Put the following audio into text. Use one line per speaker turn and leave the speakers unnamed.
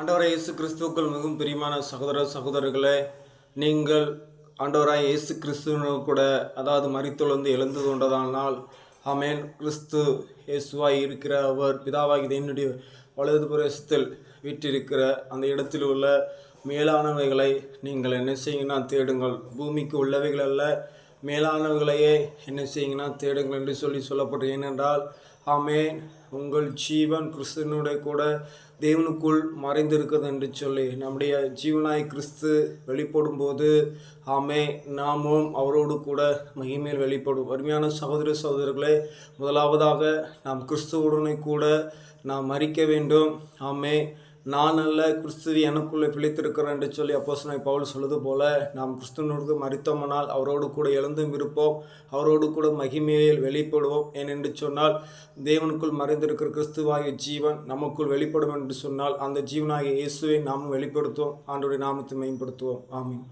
ஆண்டவராய் இயேசு கிறிஸ்துவுக்குள் மிகவும் பிரியமான சகோதர சகோதரர்களே நீங்கள் ஆண்டவராய் இயேசு கிறிஸ்துவனு கூட அதாவது மரித்தொழுந்து எழுந்து கொண்டதானால் ஆமேன். கிறிஸ்து இயேசுவாய் இருக்கிற அவர் பிதாவாகி என்னுடைய வலது பிரதேசத்தில் வீற்றிருக்கிற அந்த இடத்தில் உள்ள மேலானவைகளை நீங்கள் என்ன செய்யுங்கன்னா தேடுங்கள். பூமிக்கு உள்ளவைகள் அல்ல மேலானவர்களையே என்ன செய்யுங்கன்னா தேடுங்கள் என்று சொல்லி சொல்லப்பட்டு ஏனென்றால் ஆமேன் உங்கள் ஜீவன் கிறிஸ்துவனுடைய கூட தேவனுக்குள் மறைந்திருக்கிறது என்று சொல்லி. நம்முடைய ஜீவனாய் கிறிஸ்து வெளிப்படும் போது ஆமே நாமும் அவரோடு கூட மகிமேல் வெளிப்படும் அருமையான சகோதர சகோதரர்களே முதலாவதாக நாம் கிறிஸ்துவுடனே கூட நாம் மறிக்க வேண்டும். ஆமே நான் அல்ல கிறிஸ்துவி எனக்குள்ளே பிழைத்திருக்கிறேன் என்று சொல்லி அப்போஸ்தலனாகிய பவுல் சொல்வது போல நாம் கிறிஸ்துவனோடு மறித்தோமானால் அவரோடு கூட எழுந்தும் இருப்போம் அவரோடு கூட மகிமையில் வெளிப்படுவோம். ஏனென்று சொன்னால் தேவனுக்குள் மறைந்திருக்கிற கிறிஸ்துவாகிய ஜீவன் நமக்குள் வெளிப்படும் என்று சொன்னால் அந்த ஜீவனாகிய இயேசுவை நாம் வெளிப்படுத்துவோம். ஆண்டோடைய நாமத்தை மேம்படுத்துவோம். ஆமீன்.